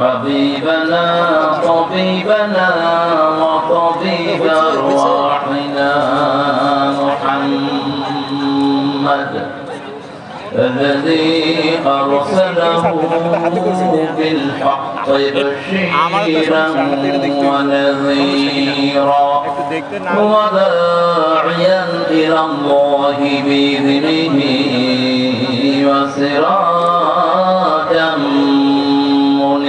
حبيبنا طبيبنا وطبيب أرواحنا محمد. الذي أرسله بالحق بشيرا ونذيرا وداعيا إلى الله بإذنه وسراجا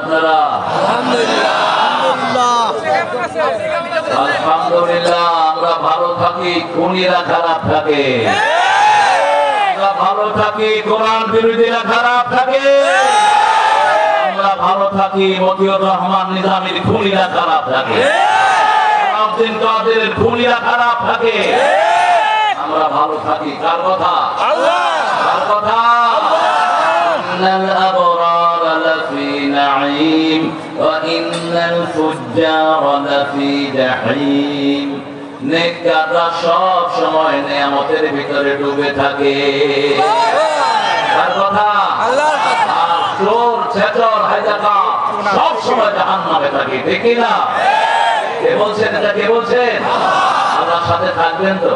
আপনারা? আলহামদুলিল্লাহ আমরা ভালো থাকি খুনিরা খারাপ থাকে। আমরা ভালো থাকি কোরআন বিরোধীরা খারাপ থাকে। আমরা ভালো থাকি মতিউর রহমান নিজামীর খুনিরা খারাপ থাকে। আব্দুল কাদের খুনিরা খারাপ থাকে। আমরা ভালো থাকি কার কথা? কার কথা? আল্লাহ! نعيم وإن الفجار لفي جحيم নেককাররা সব সময় নিয়ামতের ভিতরে ডুবে থাকে তার কথা আর চোর ছেচর হাইজাকা সব সময় জাহান্নামে থাকে ঠিক কি না কে বলছেন এটা কে বলছেন আল্লাহর সাথে থাকবেন তো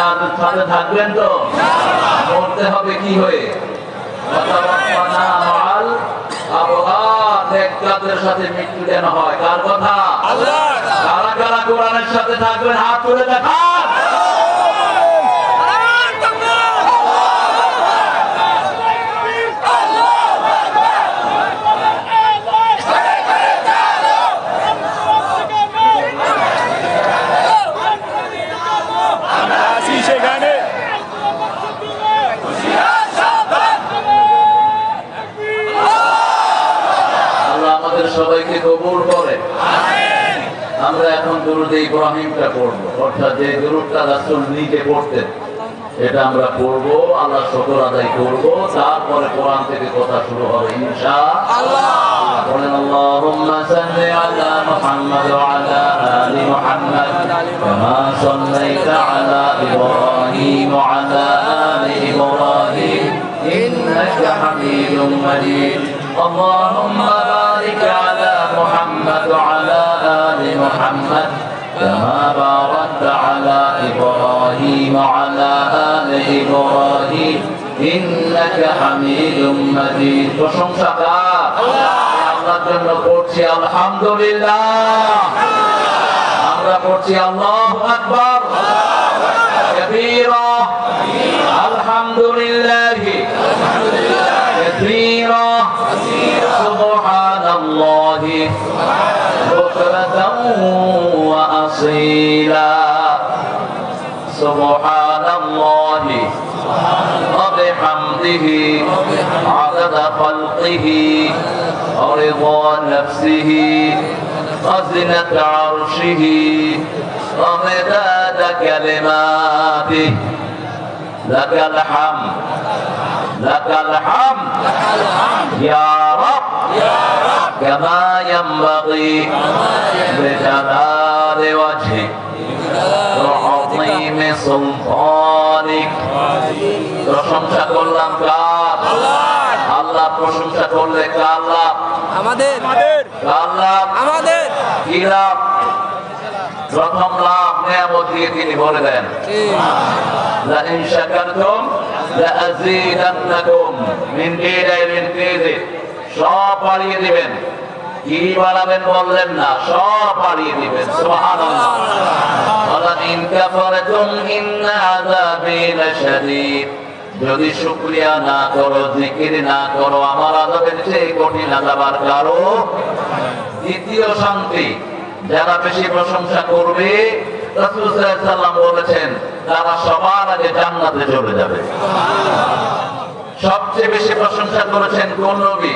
আল্লাহর সাথে থাকবেন তো মরতে হবে কি হয়ে ওয়াতাওয়াফানা সাথে মৃত্যু যেন হয়। কার কথা? কারা কারা কোরআনের সাথে থাকবেন? হাত তুলে দেখান। আমরা করব আল্লাহ শুকর আদায় করব তারপরে কোরআন থেকে কথা শুরু হবে ইনশাআল্লাহ اللهم بارك على محمد وعلى ال محمد كما باركت على إبراهيم إبراهيم وعلى آل إبراهيم إنك حميد مجيد প্রশংসা কার আল্লাহর জন্য পড়ছি আলহামদুলিল্লাহ আমরা পড়ছি আল্লাহু আকবার كبيرا الحمد لله كثيرا سبحان الله بكرة وأصيلا لله سبحان الله. وبحمده عدد خلقه ورضا نفسه وزنة عرشه ومداد كلماته. لك الحمد لك الحمد. يا رب كما ينبغي لجلال وجهك. আযীমে সুলতানিক প্রশংসা করলাম কার? আল্লাহ আল্লাহ প্রশংসা করলে কার আল্লাহ আমাদের। আল্লাহ আমাদের। কি লাভ? প্রথম লাভ নিয়ামত দিয়ে তিনি বলে দেন লা ইন শাকারতুম লা আযীদান্নাকুম মিন ইলাইহিন সব বাড়িয়ে দিবেন। গিরি বানাবেন বললেন না, সব পারিয়ে দিবেন যদি শুক্রিয়া না করো, জিকির না করো, আমার আদবের চেয়ে কঠিন আদাবার কারও? দ্বিতীয় শান্তি, যারা বেশি প্রশংসা করবে বলেছেন, তারা সবার আগে জান্নাতে চলে যাবে। সবচেয়ে বেশি প্রশংসা করেছেন কোন নবী?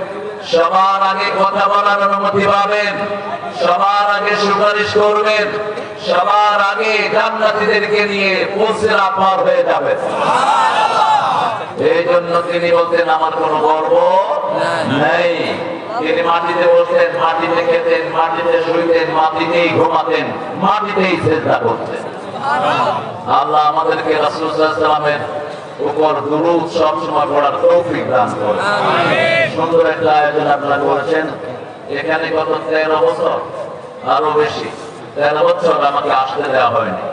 সবার আগে কথা বলার অনুমতি পাবেন, সবার আগে সুপারিশ করবেন, সবার আগে জান্নাতীদেরকে নিয়ে পৌঁছেরা পার হয়ে যাবেন। এই জন্য তিনি বলতেন, আমার কোনো গর্ব নেই। তিনি মাটিতে বসতেন, মাটিতে খেতেন, মাটিতে শুইতেন, মাটিতেই ঘুমাতেন, মাটিতেই চেষ্টা করতেন। আল্লাহ আমাদেরকে রাসুলের উপর দুরুদ সবসময় পড়ার তৌফিক দান করে সুন্দর একটা আয়োজন আপনারা করেছেন। এখানে গত তেরো বছর, আরও বেশি, তেরো বছর আমাকে আসতে দেওয়া হয়নি।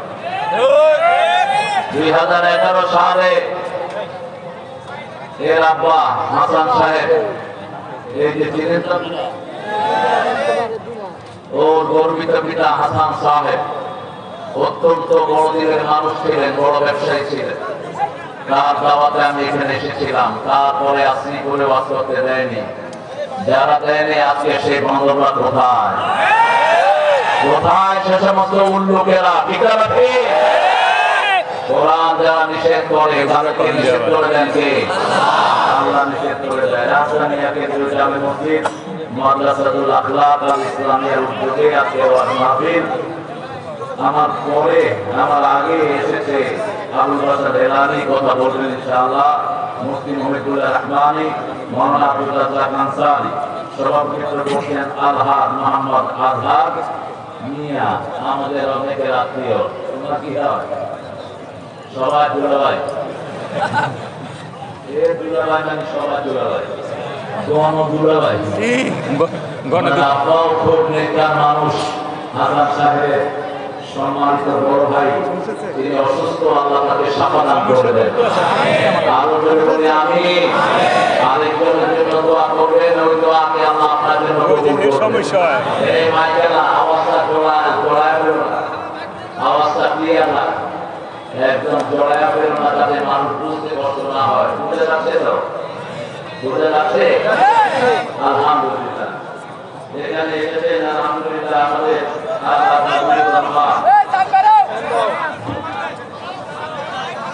দুই হাজার এগারো সালে এর আব্বা হাসান সাহেব, এই যে চিনেন ওর গর্বিত পিতা হাসান সাহেব অত্যন্ত বড় দিনের মানুষ ছিলেন, বড় ব্যবসায়ী ছিলেন। তার আমি এখানে এসেছিলাম। তারপরে আসি করে বাস দেয়নি যারা দেয়নি, আজকে সেই বন্ধুরা কোথায়? কোথায় সে সমস্ত উল্লুকেরা? নিষেধ করে নিষেধ করে নিষেধ করে দেয়। আমার পরে, আমার আগে এসেছে। আবুল বাসার এলানি কথা বলবেন ইনশাআল্লাহ। মুফতি মহিদুল্লাহ রহমানি মৌলানা আবুল রাজ্জাক আনসারি সভাপতিত্ব করছেন আলহাদ মোহাম্মদ আজহার। মিয়া আমাদের অনেকের আত্মীয়। তোমরা কি হয় সবাই দুলাভাই এ দুলাভাই মানে সবাই দুলাভাই গণ দুলাভাই আব্বাও খুব নেতার মানুষ হাসান সাহেব সম্মানিত বড় ভাই। তিনি অসুস্থ আল্লাহ তাকে সাফা দান করে দেন। আরও জোরে আমি আরেকজনের জন্য দোয়া করবেন ওই দোয়াকে আল্লাহ আপনার জন্য সমস্যা। এই মাইকেলা আওয়াজটা জোড়ায় জোড়ায় না। আওয়াজটা ক্লিয়ার না। একদম জোড়ায় বেরো না যাতে মানুষ বুঝতে কষ্ট না হয়। বুঝতে যাচ্ছে তো? বুঝতে যাচ্ছে আলহামদুলিল্লাহ। এখানে এসেছেন আলহামদুলিল্লাহ আমাদের আল্লাহ তাআলা রহমান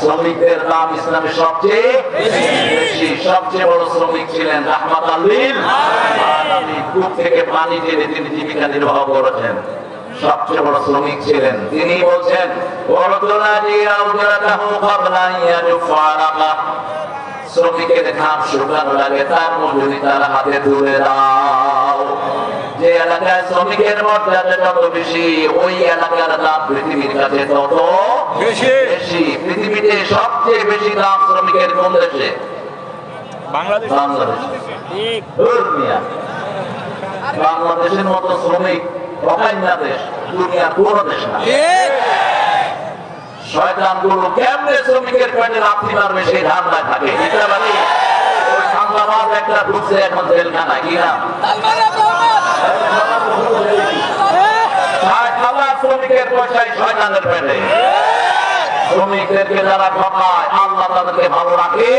শ্রমিকদের দাম ইসলামে সবচেয়ে বেশি, সবচেয়ে বড় শ্রমিক ছিলেন রাহমাত আল্লিল কূপ থেকে পানি টেনে তিনি জীবিকা নির্বাহ করেছেন। সবচেয়ে বড় শ্রমিক ছিলেন। তিনি বলছেন শ্রমিকের ঘাম শুকানো লাগে, তার মজুরি তার হাতে তুলে দাও। যে এলাকায় শ্রমিকের মর্যাদা যত বেশি ওই এলাকার দাম পৃথিবীর কাছে তত বেশি। বেশি। পৃথিবীতে সবচেয়ে বেশি দাম শ্রমিকের কোন দেশে? বাংলাদেশ। বাংলাদেশের মতো শ্রমিক অকান্যা দেশ দুনিয়ার কোন দেশ না। শয়তানগুলো কেমনে শ্রমিকের পেটে লাথি মারবে সেই ধারণা থাকে? এটা মানে ওই সাংবাদ একটা ঢুকছে এখন জেলখানা কি নাম? ষাট হাজার শ্রমিকের পয়সায় শয়তানের পেটে। শ্রমিকদেরকে যারা ঠকায় আল্লাহ তাদেরকে ভালো রাখে।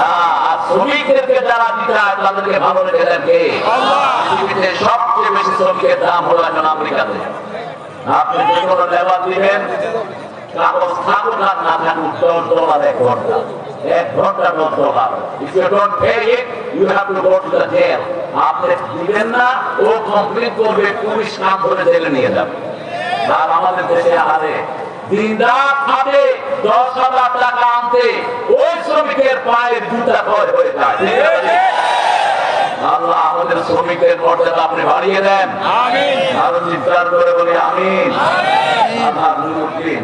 না শ্রমিকদেরকে যারা দিতায় তাদেরকে ভালো রেখে দেন পৃথিবীতে সবচেয়ে বেশি শ্রমিকের দাম হলো এখন আমেরিকাতে। আপনি যে কোনো লেবার দিবেন, কাগজ থাকুক আর না থাকুক, দশ ডলার এক ঘণ্টা। এক ঘণ্টা দশ dollar if you don't pay it you have to go to the jail আপনি দিবেন না ও কমপ্লিট করবে পুলিশ কাম ধরে জেলে নিয়ে যাবে। আর আমাদের দেশে আরে দিন রাত খাটে দশ হাজার টাকা আনতে ওই শ্রমিকের পায়ের জুতা ক্ষয় হয়ে যায়। আল্লাহ আমাদের শ্রমিকের মর্যাদা আপনি বাড়িয়ে দেন। আরও চিৎকার করে বলি আমিন। আল্লাহ নুরুদ্দিন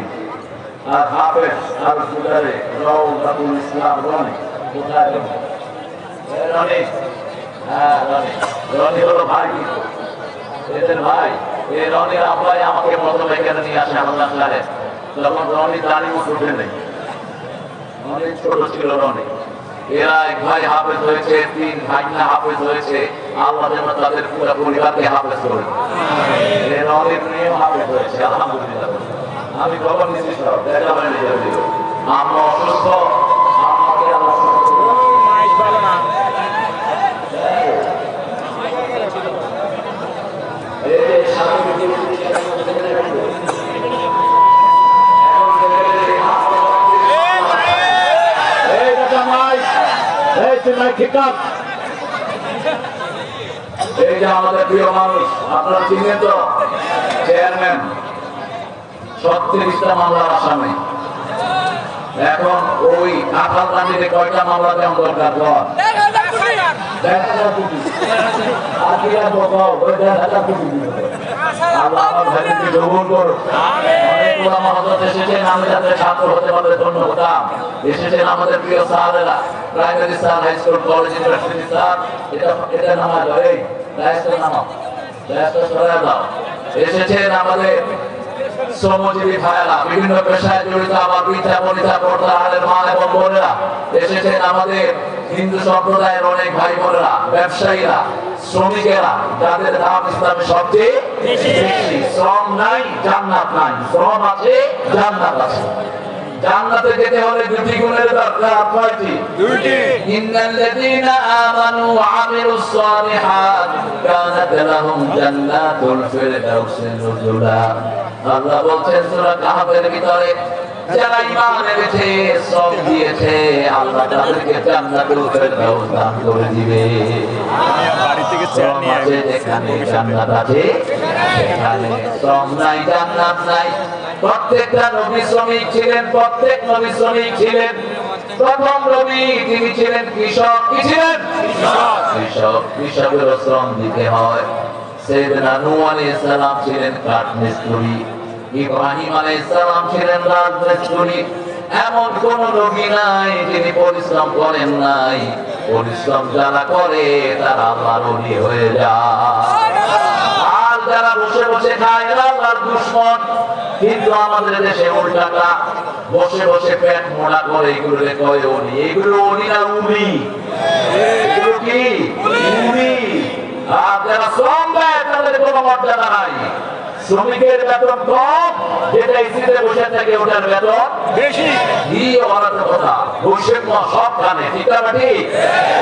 আর হাফেজ আর সুদারে রওদাতুল ইসলাম রনি কোথায় হ্যাঁ রনি হলো ভাই এদের ভাই এই রনির আব্বাই আমাকে প্রথমে এখানে নিয়ে আসে বাংলায় তখন রনি দাঁড়ি মতো উঠে রনি এরা এক ভাই হাফেজ হয়েছে তিন ভাই না হাফেজ হয়েছে আল্লাহ যেন তাদের পুরো পরিবারকে হাফেজ করে এরা অনেক মেয়েও হাফেজ হয়েছে আলহামদুলিল্লাহ আমি খবর নিচ্ছি সব দেখা হয় না আমরা অসুস্থ আমাকে আল্লাহ সুস্থ করুন। মাইক ভালো না এই যে সাথে বিদ্যুৎ এই বেটা মাই যে আমাদের প্রিয় মানুষ চেয়ারম্যান ছত্রিশটা মামলার আসামি এখন ওই আঠাল রানীতে কয়টা মামলা দেওয়া দরকার। আল্লাহ আমার ভাইদেরকে কবুল করুন। এসেছেন, আমাদের শ্রমজীবী ভাইয়েরা বিভিন্ন পেশায় জড়িত আমার পিতা আলের মা এবং বোনেরা। এসেছেন আমাদের হিন্দু সম্প্রদায়ের অনেক ভাই বোনেরা ব্যবসায়ীরা শ্রমিকেরা যাদের দাম ইসলাম সবচেয়ে বেশি। শ্রম নাই জান্নাত নাই। শ্রম আছে জান্নাত আছে। জান্নাতে যেতে হলে দুটি গুণের দরকার ভিতরে যারা ঈমান এনেছে সব দিয়েছে আল্লাহ তাদেরকে জান্নাতুল ফেরদাউস দান করে দিবে। বাড়ি থেকে চেয়ার নিয়ে আছে যেখানে জান্নাত আছে সেখানে শ্রম নাই জান্নাত নাই। প্রত্যেকটা নবী শ্রমিক ছিলেন প্রত্যেক নবী শ্রমিক ছিলেন। প্রথম নবী তিনি ছিলেন কৃষক কি ছিলেন? কৃষক কৃষকের শ্রম দিতে হয়। সেদিন ছিলেন কাঠ মিস্ত্রি ইব্রাহিম আলাইহিস সালাম ছিলেন রাজমিস্ত্রি এমন কোন নবী নাই যিনি পরিশ্রম করেন নাই। পরিশ্রম যারা করে, তারা আল্লাহর ওলি হয়ে যায়। আর যারা বসে বসে খায় এরা আল্লাহর দুশ্মন। কিন্তু আমাদের দেশে উল্টাটা, বসে বসে পেট মোড়া করে এগুলো কয় উনি এগুলো উনি না উনি এগুলো কি? উনি আর যারা শ্রম দেয়, তাদের কোনো মর্যাদা নাই। শ্রমিকের বেতন কম যেটা ইসিতে বসে থাকে ওটার বেতন বেশি। কি অনাথ কথা বৈষম্য সবখানে ঠিক না ঠিক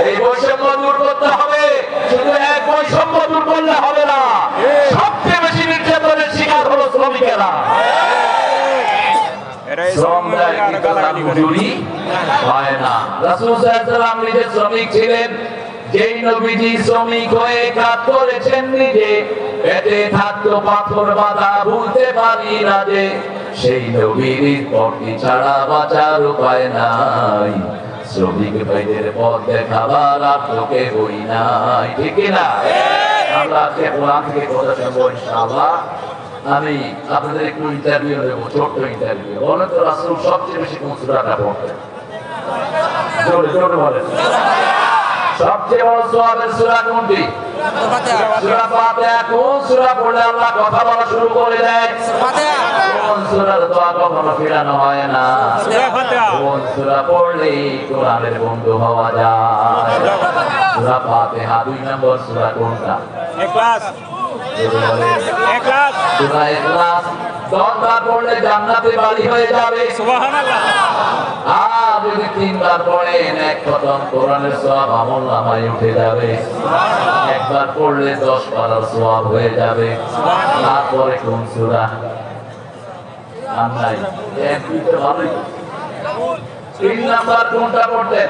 এই বৈষম্য দূর করতে হবে শুধু এক বৈষম্য দূর করলে হবে না। সবচেয়ে বেশি নির্যাতনের শিকার হলো শ্রমিকেরা। এই শ্রমিক ছিলেন যেই নবীজি শ্রমিক হয়ে কাজ করেছেন নিজে, পেটে থাকতো পাথর বাঁধা ভুলতে পারি না যে, সেই নবীর পটি ছাড়া বাঁচার উপায় নাই। শ্রমিক ভাইদের পথ দেখাবার আর তোকে বই নাই, ঠিক না? আমরা আজকে কোরআন থেকে কথা শুনব ইনশাআল্লাহ। আমি আপনাদের একটু ইন্টারভিউ নেব, ছোট্ট ইন্টারভিউ বলেন তো রাসূল সবচেয়ে বেশি কোন সূরাটা পড়তেন? জোরে জোরে বলেন। সবচেয়ে বড় সোয়াবের সূরা কোনটি সূরা ফাতিহা কোন সূরা পড়লে আল্লাহ কথা বলা শুরু করে দেয়? কোন সূরার দোয়া কখনো ফিরানো হয় না? সূরা ফাতিহা। কোন সূরা কোরআনের বন্ধু হওয়া যায়? সূরা ফাতিহা দুই নম্বর সূরা কোনটা? জোরে বলেন। একলাস ইখলাস দশবার পড়লে জান্নাতে বাড়ি হয়ে যাবে। সুবহানাল্লাহ। আর যদি তিনবার পড়েন এক খতম কোরআনের সওয়াব আমল নামায় উঠে যাবে। একবার পড়লে দশ পারার সওয়াব হয়ে যাবে। তারপরে কোন সূরা? আর নাই। এক ভালোই তিন নাম্বার কোনটা পড়তেন?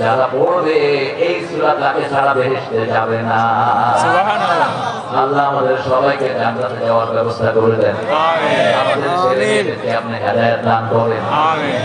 যারা পড়বে এই সুরা তাকে সারা বেহেশতে যাবে না। আল্লাহ আমাদের সবাইকে জান্নাতে যাওয়ার ব্যবস্থা করে দেন। আমিন। আমাদের ছেলে আপনি হেদায়েত দান করেন আমিন।